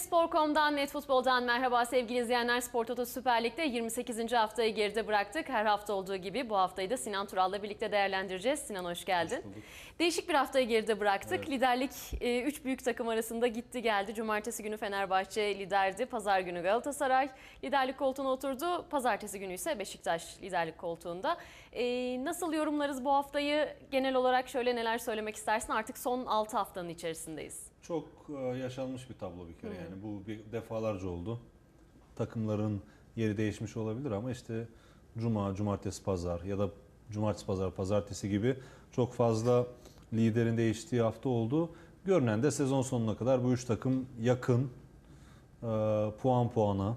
Netespor.com'dan, Netfutbol'dan merhaba sevgili izleyenler. Spor Toto Süper Lig'de 28. haftayı geride bıraktık. Her hafta olduğu gibi bu haftayı da Sinan Tural'la birlikte değerlendireceğiz. Sinan hoş geldin. Değişik bir haftayı geride bıraktık. Liderlik 3 büyük takım arasında gitti geldi. Cumartesi günü Fenerbahçe liderdi. Pazar günü Galatasaray liderlik koltuğuna oturdu. Pazartesi günü ise Beşiktaş liderlik koltuğunda. E, nasıl yorumlarız bu haftayı? Genel olarak şöyle neler söylemek istersin? Artık son 6 haftanın içerisindeyiz. Çok e, yaşanmış bir tablo bir kere yani bu bir defalarca oldu. Takımların yeri değişmiş olabilir ama işte cuma, cumartesi, pazar ya da cumartesi, pazar, pazartesi gibi çok fazla liderin değiştiği hafta oldu. Görünen de sezon sonuna kadar bu üç takım yakın e, puan puana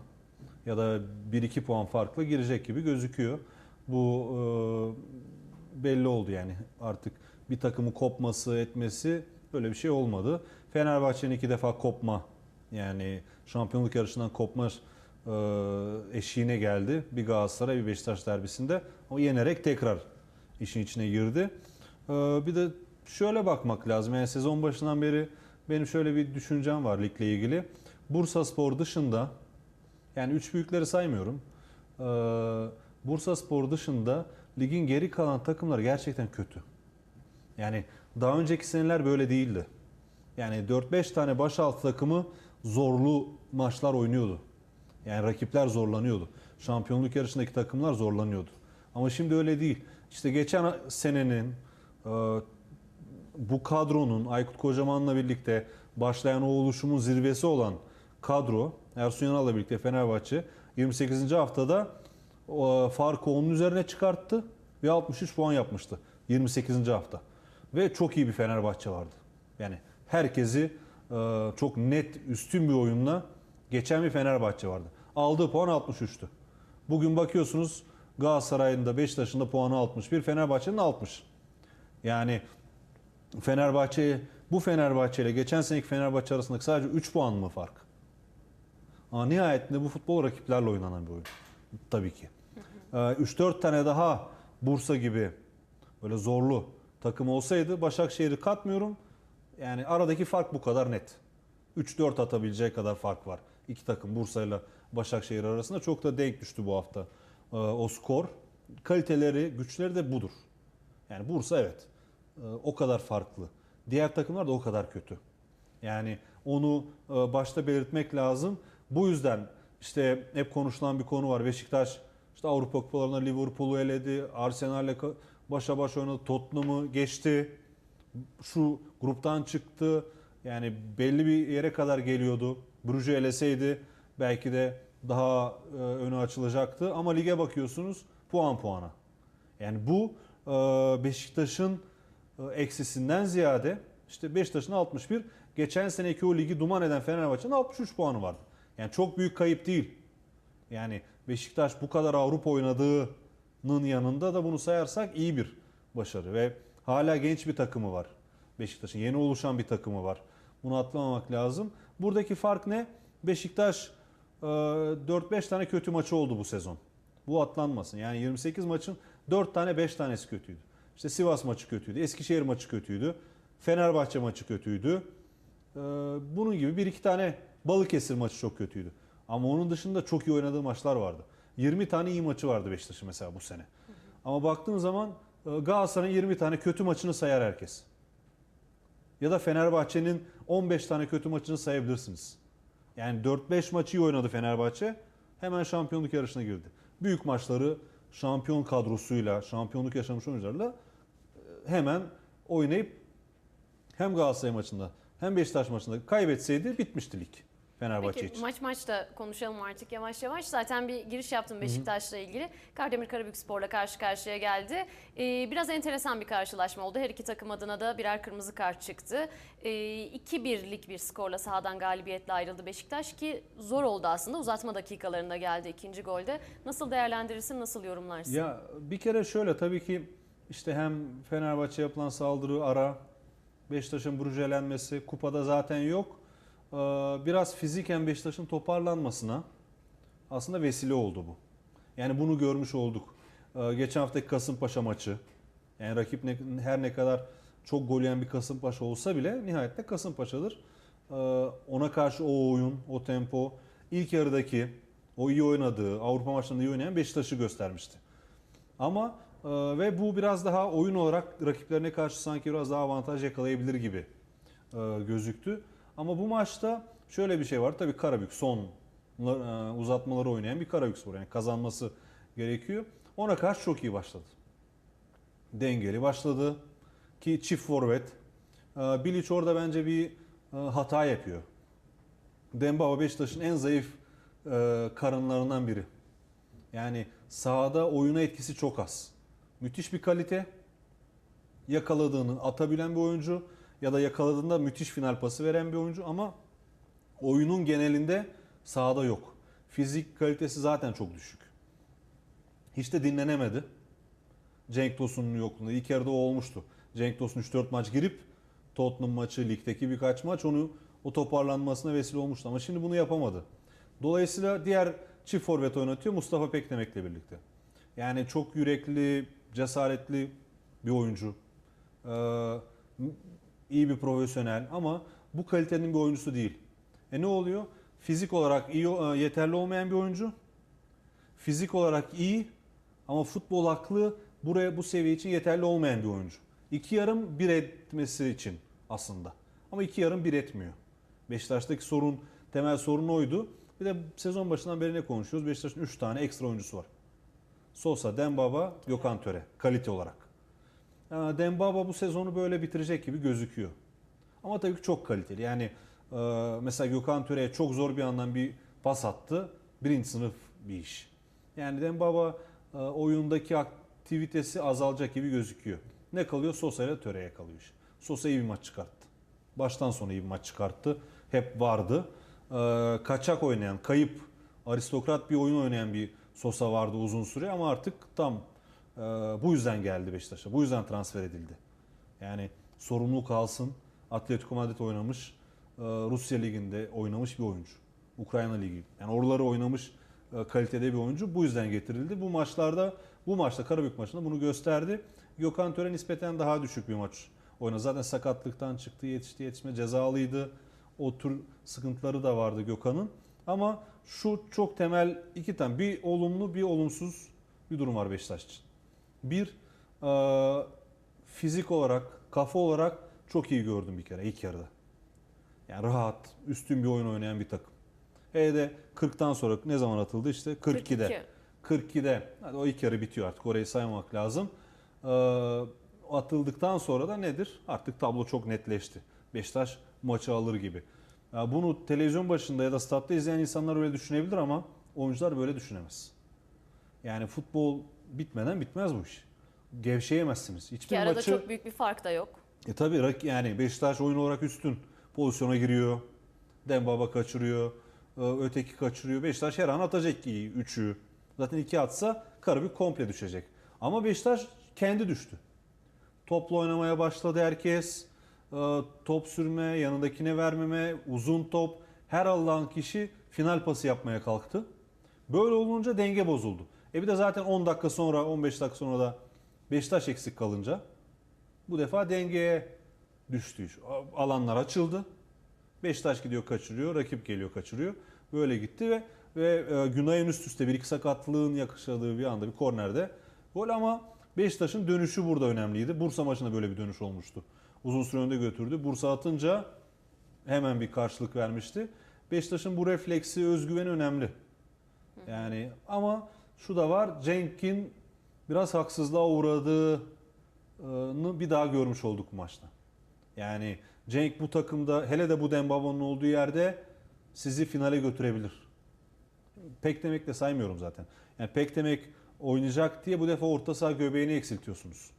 ya da 1-2 puan farklı girecek gibi gözüküyor. Bu e, belli oldu yani artık bir takımı kopması etmesi böyle bir şey olmadı. Fenerbahçe'nin iki defa kopma yani şampiyonluk yarışından kopma e, eşiğine geldi. Bir Galatasaray bir Beşiktaş derbisinde o yenerek tekrar işin içine girdi. E, bir de şöyle bakmak lazım yani sezon başından beri benim şöyle bir düşüncem var ligle ilgili. Bursa Spor dışında yani üç büyükleri saymıyorum. Ee, Bursa Spor dışında ligin geri kalan takımlar gerçekten kötü. Yani daha önceki seneler böyle değildi. Yani 4-5 tane başaltı takımı zorlu maçlar oynuyordu. Yani rakipler zorlanıyordu. Şampiyonluk yarışındaki takımlar zorlanıyordu. Ama şimdi öyle değil. İşte geçen senenin e, bu kadronun Aykut Kocaman'la birlikte başlayan o oluşumun zirvesi olan kadro Ersun Yanal'la birlikte Fenerbahçe 28. haftada o farkı onun üzerine çıkarttı ve 63 puan yapmıştı 28. hafta. Ve çok iyi bir Fenerbahçe vardı. Yani herkesi e, çok net üstün bir oyunla geçen bir Fenerbahçe vardı. Aldığı puan 63'tü. Bugün bakıyorsunuz Galatasaray'ın da Beşiktaş'ın da puanı 61, Fenerbahçe'nin 60. Yani Fenerbahçe bu Fenerbahçe ile geçen seneki Fenerbahçe arasındaki sadece 3 puan mı fark? Ama nihayetinde bu futbol rakiplerle oynanan bir oyun. Tabii ki. Ee, 3-4 tane daha Bursa gibi böyle zorlu takım olsaydı Başakşehir'i katmıyorum. Yani aradaki fark bu kadar net. 3-4 atabileceği kadar fark var. İki takım Bursa ile Başakşehir arasında çok da denk düştü bu hafta ee, o skor. Kaliteleri, güçleri de budur. Yani Bursa evet e, o kadar farklı. Diğer takımlar da o kadar kötü. Yani onu e, başta belirtmek lazım. Bu yüzden işte hep konuşulan bir konu var. Beşiktaş işte Avrupa kupalarında Liverpool'u eledi. Arsenal'le başa baş oynadı. Tottenham'ı geçti. Şu gruptan çıktı. Yani belli bir yere kadar geliyordu. Brugge eleseydi belki de daha e, önü açılacaktı. Ama lige bakıyorsunuz puan puana. Yani bu e, Beşiktaş'ın e, eksisinden ziyade işte Beşiktaş'ın 61, geçen seneki o ligi duman eden Fenerbahçe'nin 63 puanı vardı. Yani çok büyük kayıp değil. Yani Beşiktaş bu kadar Avrupa oynadığının yanında da bunu sayarsak iyi bir başarı ve hala genç bir takımı var. Beşiktaş'ın yeni oluşan bir takımı var. Bunu atlamamak lazım. Buradaki fark ne? Beşiktaş e, 4-5 tane kötü maçı oldu bu sezon. Bu atlanmasın. Yani 28 maçın 4 tane 5 tanesi kötüydü. İşte Sivas maçı kötüydü, Eskişehir maçı kötüydü, Fenerbahçe maçı kötüydü. Ee, bunun gibi bir iki tane Balıkesir maçı çok kötüydü. Ama onun dışında çok iyi oynadığı maçlar vardı. 20 tane iyi maçı vardı Beşiktaş'ın mesela bu sene. Ama baktığın zaman e, Galatasaray'ın 20 tane kötü maçını sayar herkes. Ya da Fenerbahçe'nin 15 tane kötü maçını sayabilirsiniz. Yani 4-5 maçı iyi oynadı Fenerbahçe. Hemen şampiyonluk yarışına girdi. Büyük maçları şampiyon kadrosuyla, şampiyonluk yaşamış oyuncularla e, hemen oynayıp hem Galatasaray maçında hem Beşiktaş maçında kaybetseydi bitmişti lig Fenerbahçe Peki için. maç maçta konuşalım artık yavaş yavaş. Zaten bir giriş yaptım Beşiktaş'la ilgili. Kardemir Karabükspor'la karşı karşıya geldi. Ee, biraz enteresan bir karşılaşma oldu. Her iki takım adına da birer kırmızı kart çıktı. Ee, 2-1'lik bir skorla sahadan galibiyetle ayrıldı Beşiktaş ki zor oldu aslında. Uzatma dakikalarında geldi ikinci golde. Nasıl değerlendirirsin, nasıl yorumlarsın? Ya bir kere şöyle tabii ki işte hem Fenerbahçe yapılan saldırı ara, Beşiktaş'ın brujelenmesi, kupada zaten yok. Ee, Biraz fiziken Beşiktaş'ın toparlanmasına aslında vesile oldu bu. Yani bunu görmüş olduk. Ee, Geçen haftaki Kasımpaşa maçı. Yani rakip ne, her ne kadar çok gol yiyen bir Kasımpaşa olsa bile nihayetinde Kasımpaşa'dır. Ee, ona karşı o oyun, o tempo, ilk yarıdaki o iyi oynadığı, Avrupa maçlarında iyi oynayan Beşiktaş'ı göstermişti. Ama e, ve bu biraz daha oyun olarak rakiplerine karşı sanki biraz daha avantaj yakalayabilir gibi e, gözüktü. Ama bu maçta şöyle bir şey var. Tabii Karabük son e, uzatmaları oynayan bir Karabük spor. Yani kazanması gerekiyor. Ona karşı çok iyi başladı. Dengeli başladı. Ki çift forvet. E, Bilic orada bence bir e, hata yapıyor. Dembaba Beşiktaş'ın en zayıf karınlarından biri. Yani sahada oyuna etkisi çok az. Müthiş bir kalite. Yakaladığını atabilen bir oyuncu ya da yakaladığında müthiş final pası veren bir oyuncu ama oyunun genelinde sahada yok. Fizik kalitesi zaten çok düşük. Hiç de dinlenemedi. Cenk Tosun'un yokluğunda. İlk yarıda o olmuştu. Cenk Tosun 3-4 maç girip Tottenham maçı, ligdeki birkaç maç onu o toparlanmasına vesile olmuştu. Ama şimdi bunu yapamadı. Dolayısıyla diğer çift forvet oynatıyor Mustafa Pekdemek'le birlikte. Yani çok yürekli, cesaretli bir oyuncu. Ee, iyi bir profesyonel ama bu kalitenin bir oyuncusu değil. E ne oluyor? Fizik olarak iyi e, yeterli olmayan bir oyuncu. Fizik olarak iyi ama futbol aklı buraya bu seviye için yeterli olmayan bir oyuncu. İki yarım bir etmesi için aslında. Ama iki yarım bir etmiyor. Beşiktaş'taki sorun, temel sorun oydu. Bir de sezon başından beri ne konuşuyoruz? Beşiktaş'ın 3 tane ekstra oyuncusu var. Sosa, Dembaba, Gökhan Töre kalite olarak. Ee, Dembaba bu sezonu böyle bitirecek gibi gözüküyor. Ama tabii ki çok kaliteli. Yani e, mesela Gökhan Töre'ye çok zor bir yandan bir pas attı. Birinci sınıf bir iş. Yani Dembaba e, oyundaki aktivitesi azalacak gibi gözüküyor. Ne kalıyor? Sosa ile Töre'ye kalıyor iş. Sosa iyi bir maç çıkarttı. Baştan sona iyi bir maç çıkarttı. Hep vardı. Ee, kaçak oynayan, kayıp, aristokrat bir oyun oynayan bir Sosa vardı uzun süre ama artık tam e, bu yüzden geldi Beşiktaş'a. Bu yüzden transfer edildi. Yani sorumluluk alsın. Atletico Madrid oynamış. e, Rusya Ligi'nde oynamış bir oyuncu. Ukrayna Ligi. Yani oraları oynamış e, kalitede bir oyuncu. Bu yüzden getirildi. Bu maçlarda, bu maçta Karabük maçında bunu gösterdi. Gökhan Töre nispeten daha düşük bir maç oynadı. Zaten sakatlıktan çıktı, yetişti, yetişme cezalıydı. O tür sıkıntıları da vardı Gökhan'ın. Ama şu çok temel iki tane. Bir olumlu, bir olumsuz bir durum var Beşiktaş için. Bir, e, fizik olarak, kafa olarak çok iyi gördüm bir kere ilk yarıda. Yani rahat, üstün bir oyun oynayan bir takım. Hele de 40'tan sonra ne zaman atıldı işte 42'de. 42. 42'de. Hadi o ilk yarı bitiyor artık. Orayı saymamak lazım. Ee, atıldıktan sonra da nedir? Artık tablo çok netleşti. Beşiktaş maçı alır gibi. Ya bunu televizyon başında ya da statta izleyen insanlar öyle düşünebilir ama oyuncular böyle düşünemez. Yani futbol bitmeden bitmez bu iş. Gevşeyemezsiniz. Hiçbir Ki arada maçı çok büyük bir fark da yok. e tabii yani Beşiktaş oyun olarak üstün. Pozisyona giriyor. Dembaba kaçırıyor. e, Öteki kaçırıyor. Beşiktaş her an atacak ki üçü. Zaten iki atsa Karabük komple düşecek. Ama Beşiktaş kendi düştü. Topla oynamaya başladı herkes. E, Top sürme, yanındakine vermeme, uzun top. Her alan kişi final pası yapmaya kalktı. Böyle olunca denge bozuldu. E bir de zaten 10 dakika sonra, 15 dakika sonra da Beşiktaş eksik kalınca bu defa dengeye düştü. Alanlar açıldı. Beşiktaş gidiyor kaçırıyor, rakip geliyor kaçırıyor. Böyle gitti ve ve e, Günay'ın üst üste bir iki sakatlığın yakışadığı bir anda bir kornerde gol ama Beşiktaş'ın dönüşü burada önemliydi. Bursa maçında böyle bir dönüş olmuştu. Uzun süre önde götürdü. Bursa atınca hemen bir karşılık vermişti. Beşiktaş'ın bu refleksi, özgüveni önemli. Yani ama şu da var. Cenk'in biraz haksızlığa uğradığını bir daha görmüş olduk bu maçta. Yani Cenk bu takımda hele de bu Dembaba'nın olduğu yerde sizi finale götürebilir. Pek demek de saymıyorum zaten. Yani pek demek oynayacak diye bu defa orta saha göbeğini eksiltiyorsunuz.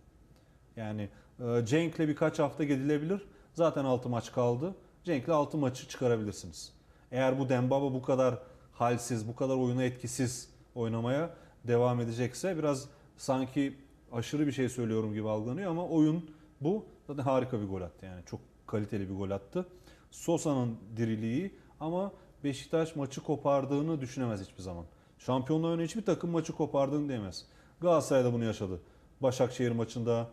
Yani e, Cenk'le birkaç hafta gidilebilir. Zaten 6 maç kaldı. Cenk'le 6 maçı çıkarabilirsiniz. Eğer bu Dembaba bu kadar halsiz, bu kadar oyuna etkisiz oynamaya devam edecekse biraz sanki aşırı bir şey söylüyorum gibi algılanıyor ama oyun bu. Zaten harika bir gol attı yani. Çok kaliteli bir gol attı. Sosa'nın diriliği ama Beşiktaş maçı kopardığını düşünemez hiçbir zaman. Şampiyonluğa oynayan hiçbir takım maçı kopardığını diyemez. Galatasaray da bunu yaşadı. Başakşehir maçında,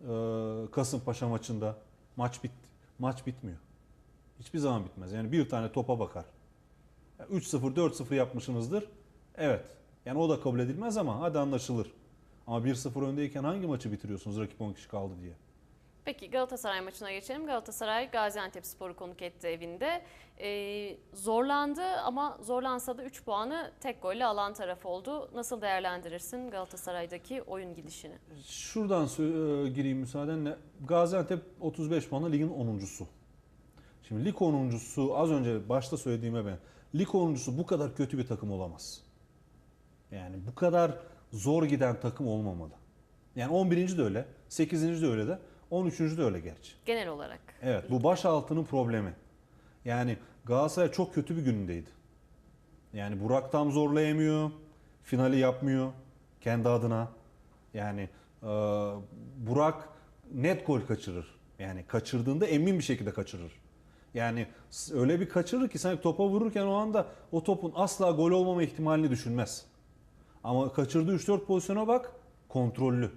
e, Kasımpaşa maçında maç bit maç bitmiyor. Hiçbir zaman bitmez. Yani bir tane topa bakar. Ya 3-0, 4-0 yapmışsınızdır. Evet. Yani o da kabul edilmez ama hadi anlaşılır. Ama 1-0 öndeyken hangi maçı bitiriyorsunuz rakip 10 kişi kaldı diye? Peki Galatasaray maçına geçelim. Galatasaray Gaziantep Sporu konuk etti evinde. Ee, zorlandı ama zorlansa da 3 puanı tek golle alan taraf oldu. Nasıl değerlendirirsin Galatasaray'daki oyun gidişini? Şuradan e, gireyim müsaadenle. Gaziantep 35 puanla ligin 10.sü. Şimdi lig 10.sü az önce başta söylediğime ben. Lig 10.sü bu kadar kötü bir takım olamaz. Yani bu kadar zor giden takım olmamalı. Yani 11. de öyle, 8. de öyle de, 13. de öyle gerçi. Genel olarak. Evet bu başaltının problemi. Yani Galatasaray çok kötü bir günündeydi. Yani Burak tam zorlayamıyor. Finali yapmıyor kendi adına. Yani e, Burak net gol kaçırır. Yani kaçırdığında emin bir şekilde kaçırır. Yani öyle bir kaçırır ki sanki topa vururken o anda o topun asla gol olmama ihtimalini düşünmez. Ama kaçırdığı 3-4 pozisyona bak kontrollü.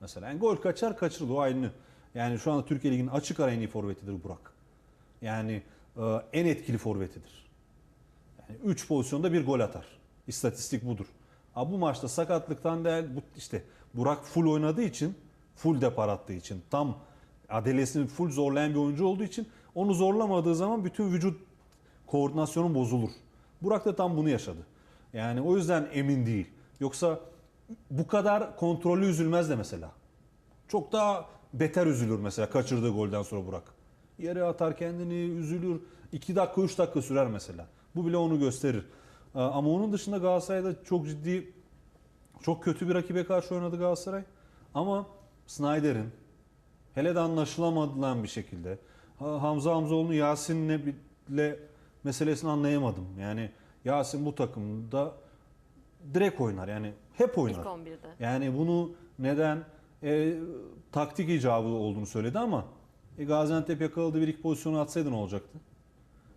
Mesela yani gol kaçar kaçırır o aynı. Yani şu anda Türkiye Ligi'nin açık ara en iyi forvetidir Burak. Yani e, en etkili forvetidir. Yani 3 pozisyonda bir gol atar. İstatistik budur. Ha bu maçta sakatlıktan değil bu işte Burak full oynadığı için, full depar attığı için, tam adelesini full zorlayan bir oyuncu olduğu için onu zorlamadığı zaman bütün vücut koordinasyonu bozulur. Burak da tam bunu yaşadı. Yani o yüzden emin değil. Yoksa bu kadar kontrollü üzülmez de mesela. Çok daha beter üzülür mesela kaçırdığı golden sonra Burak. Yere atar kendini, üzülür. 2 dakika 3 dakika sürer mesela. Bu bile onu gösterir. Ee, Ama onun dışında Galatasaray'da çok ciddi, çok kötü bir rakibe karşı oynadı Galatasaray. Ama Snyder'in hele de anlaşılamadılan bir şekilde Ha- Hamza Hamzoğlu'nu Yasin'le meselesini anlayamadım. Yani Yasin bu takımda direkt oynar. Yani hep oynar. İlk 11'de. Yani bunu neden e, taktik icabı olduğunu söyledi ama e, Gaziantep yakaladığı bir iki pozisyonu atsaydı ne olacaktı?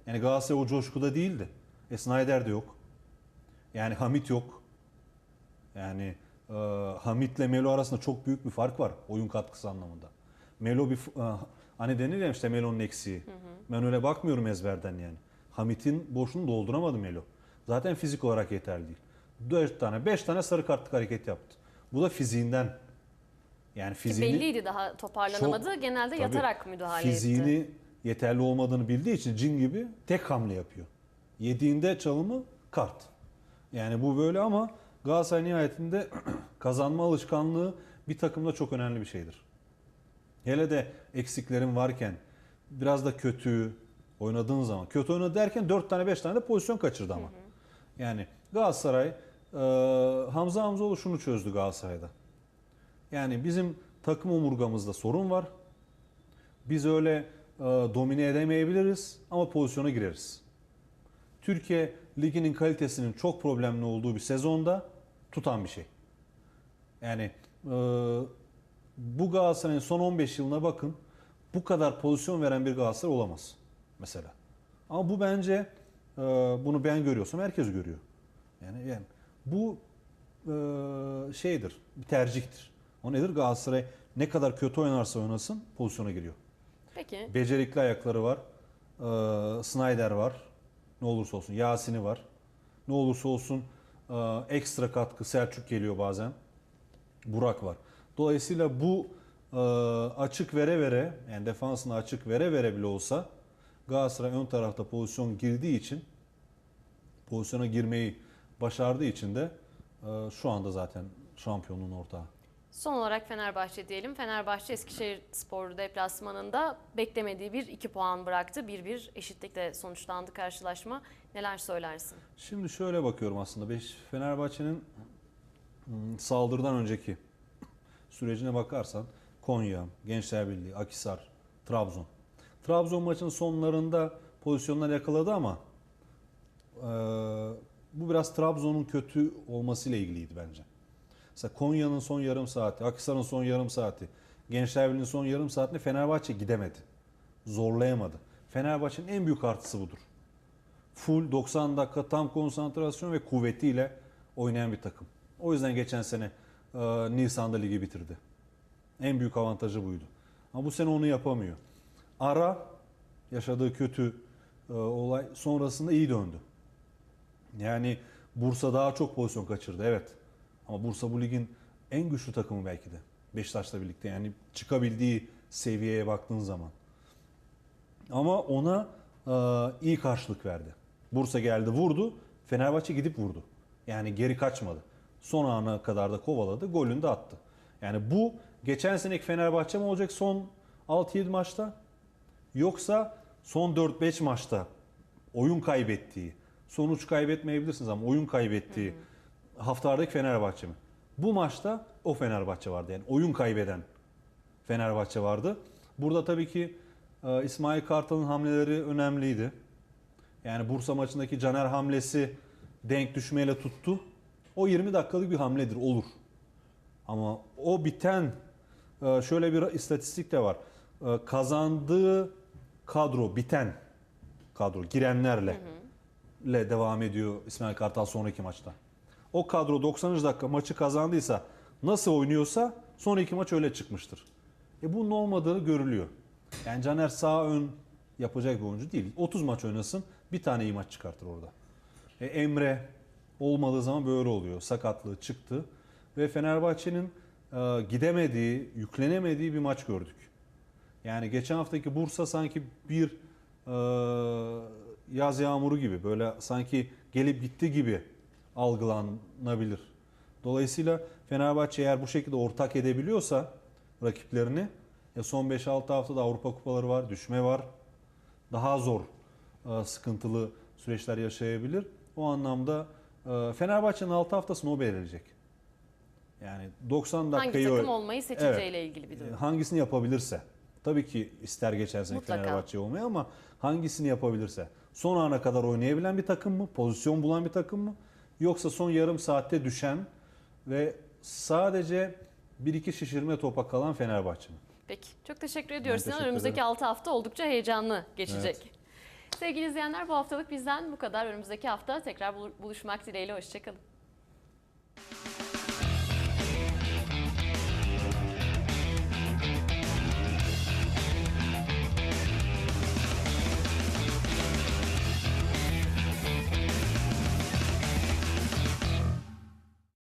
Yani Galatasaray o coşkuda değildi. E Snyder de yok. Yani Hamit yok. Yani e, Hamit'le Melo arasında çok büyük bir fark var oyun katkısı anlamında. Melo bir e, hani denir ya işte Melo'nun eksiği. Ben öyle bakmıyorum ezberden yani. Hamit'in boşluğunu dolduramadı Melo. Zaten fizik olarak yeterli değil. 4 tane 5 tane sarı kartlık hareket yaptı. Bu da fiziğinden. Yani Ki fiziğini belliydi daha toparlanamadı. Genelde Tabii. yatarak müdahale fiziğini etti. yeterli olmadığını bildiği için cin gibi tek hamle yapıyor. Yediğinde çalımı kart. Yani bu böyle ama Galatasaray nihayetinde kazanma alışkanlığı bir takımda çok önemli bir şeydir. Hele de eksiklerin varken biraz da kötü oynadığın zaman kötü oynadı derken 4 tane 5 tane de pozisyon kaçırdı ama. Yani Galatasaray e, Hamza Hamzoğlu şunu çözdü Galatasaray'da. Yani bizim takım omurgamızda sorun var. Biz öyle e, domine edemeyebiliriz ama pozisyona gireriz. Türkiye liginin kalitesinin çok problemli olduğu bir sezonda tutan bir şey. Yani e, bu Galatasaray'ın son 15 yılına bakın. Bu kadar pozisyon veren bir Galatasaray olamaz mesela. Ama bu bence e, bunu ben görüyorsam herkes görüyor. Yani yani bu e, şeydir, bir tercihtir. O nedir? Galatasaray ne kadar kötü oynarsa oynasın pozisyona giriyor. Peki. Becerikli ayakları var. Ee, Snyder var. Ne olursa olsun. Yasin'i var. Ne olursa olsun e, ekstra katkı Selçuk geliyor bazen. Burak var. Dolayısıyla bu e, açık vere vere yani defansını açık vere vere bile olsa Galatasaray ön tarafta pozisyon girdiği için pozisyona girmeyi başardığı için de e, şu anda zaten şampiyonluğun ortağı. Son olarak Fenerbahçe diyelim. Fenerbahçe Eskişehir Spor deplasmanında beklemediği bir 2 puan bıraktı. 1-1 eşitlikle sonuçlandı karşılaşma. Neler söylersin? Şimdi şöyle bakıyorum aslında. Fenerbahçe'nin hmm, saldırıdan önceki sürecine bakarsan Konya, Gençler Birliği, Akisar, Trabzon. Trabzon maçının sonlarında pozisyonlar yakaladı ama e, bu biraz Trabzon'un kötü olmasıyla ilgiliydi bence. Mesela Konya'nın son yarım saati, Akisar'ın son yarım saati, Gençler Birliği'nin son yarım saatinde Fenerbahçe gidemedi. Zorlayamadı. Fenerbahçe'nin en büyük artısı budur full 90 dakika tam konsantrasyon ve kuvvetiyle oynayan bir takım. O yüzden geçen sene e, Nisan'da ligi bitirdi. En büyük avantajı buydu. Ama bu sene onu yapamıyor. Ara yaşadığı kötü e, olay sonrasında iyi döndü. Yani Bursa daha çok pozisyon kaçırdı evet. Ama Bursa bu ligin en güçlü takımı belki de. Beşiktaş'la birlikte yani çıkabildiği seviyeye baktığın zaman. Ama ona e, iyi karşılık verdi. Bursa geldi vurdu. Fenerbahçe gidip vurdu. Yani geri kaçmadı. Son ana kadar da kovaladı. Golünü de attı. Yani bu geçen seneki Fenerbahçe mi olacak son 6-7 maçta? Yoksa son 4-5 maçta oyun kaybettiği, sonuç kaybetmeyebilirsiniz ama oyun kaybettiği haftalardaki Fenerbahçe mi? Bu maçta o Fenerbahçe vardı. Yani oyun kaybeden Fenerbahçe vardı. Burada tabii ki e, İsmail Kartal'ın hamleleri önemliydi. Yani Bursa maçındaki Caner hamlesi denk düşmeyle tuttu. O 20 dakikalık bir hamledir olur. Ama o biten e, şöyle bir istatistik de var. E, Kazandığı kadro biten kadro girenlerle le devam ediyor İsmail Kartal sonraki maçta. O kadro 90. dakika maçı kazandıysa nasıl oynuyorsa son iki maç öyle çıkmıştır. E bunun olmadığı görülüyor. Yani Caner sağ ön yapacak bir oyuncu değil. 30 maç oynasın bir tane iyi maç çıkartır orada. E Emre olmadığı zaman böyle oluyor. Sakatlığı çıktı ve Fenerbahçe'nin e, gidemediği, yüklenemediği bir maç gördük. Yani geçen haftaki Bursa sanki bir e, yaz yağmuru gibi böyle sanki gelip gitti gibi algılanabilir. Dolayısıyla Fenerbahçe eğer bu şekilde ortak edebiliyorsa rakiplerini ya son 5-6 haftada Avrupa kupaları var, düşme var. Daha zor e, sıkıntılı süreçler yaşayabilir. O anlamda e, Fenerbahçe'nin 6 haftasını o belirleyecek. Yani 90 Hangi dakikayı takım ö- olmayı seçeceğiyle ilgili bir e, durum. hangisini yapabilirse. Tabii ki ister geçen sene Mutlaka. Fenerbahçe olmayı ama hangisini yapabilirse. Son ana kadar oynayabilen bir takım mı? Pozisyon bulan bir takım mı? Yoksa son yarım saatte düşen ve sadece bir iki şişirme topa kalan Fenerbahçe mi? Peki çok teşekkür ediyoruz Sinan. Önümüzdeki ederim. 6 hafta oldukça heyecanlı geçecek. Sevgili izleyenler bu haftalık bizden bu kadar. Önümüzdeki hafta tekrar bul- buluşmak dileğiyle. Hoşçakalın.